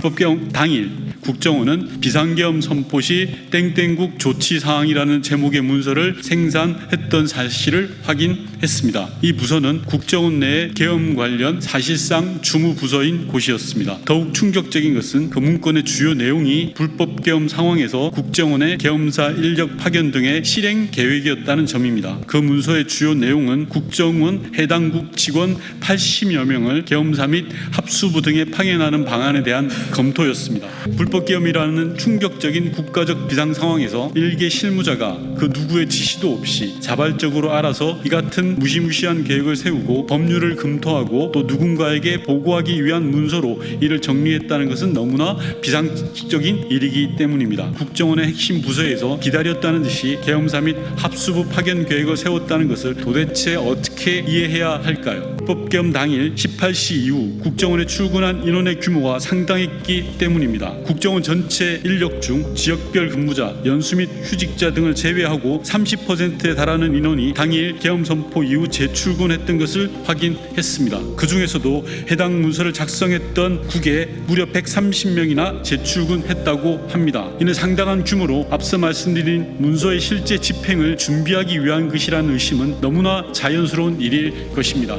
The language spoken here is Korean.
불법 개엄 당일 국정원은 비상계엄 선포 시 땡땡국 조치 사항이라는 제목의 문서를 생산했던 사실을 확인했습니다. 이 부서는 국정원 내의 계엄 관련 사실상 주무 부서인 곳이었습니다. 더욱 충격적인 것은 그 문건의 주요 내용이 불법 계엄 상황에서 국정원의 계엄사 인력 파견 등의 실행 계획이었다는 점입니다. 그 문서의 주요 내용은 국정원 해당국 직원 80여 명을 계엄사 및 합수부 등에 파견하는 방안에 대한 검토였습니다. 불법 계엄이라는 충격적인 국가적 비상 상황에서 일개 실무자가 그 누구의 지시도 없이 자발적으로 알아서 이 같은 무시무시한 계획을 세우고 법률을 검토하고 또 누군가에게 보고하기 위한 문서로 이를 정리했다는 것은 너무나 비상식적인 일이기 때문입니다. 국정원의 핵심 부서에서 기다렸다는 듯이 계엄사 및 합수부 파견 계획을 세웠다는 것을 도대체 어떻게 이해해야 할까요? 법겸 당일 18시 이후 국정원에 출근한 인원의 규모가 상당 했기 때문입니다. 국정원 전체 인력 중 지역별 근무자, 연수 및 휴직자 등을 제외하고 30%에 달하는 인원이 당일 계엄 선포 이후 재출근했던 것을 확인했습니다. 그 중에서도 해당 문서를 작성했던 국에 무려 130명이나 재출근했다고 합니다. 이는 상당한 규모로 앞서 말씀드린 문서의 실제 집행을 준비하기 위한 것이라는 의심은 너무나 자연스러운 일일 것입니다.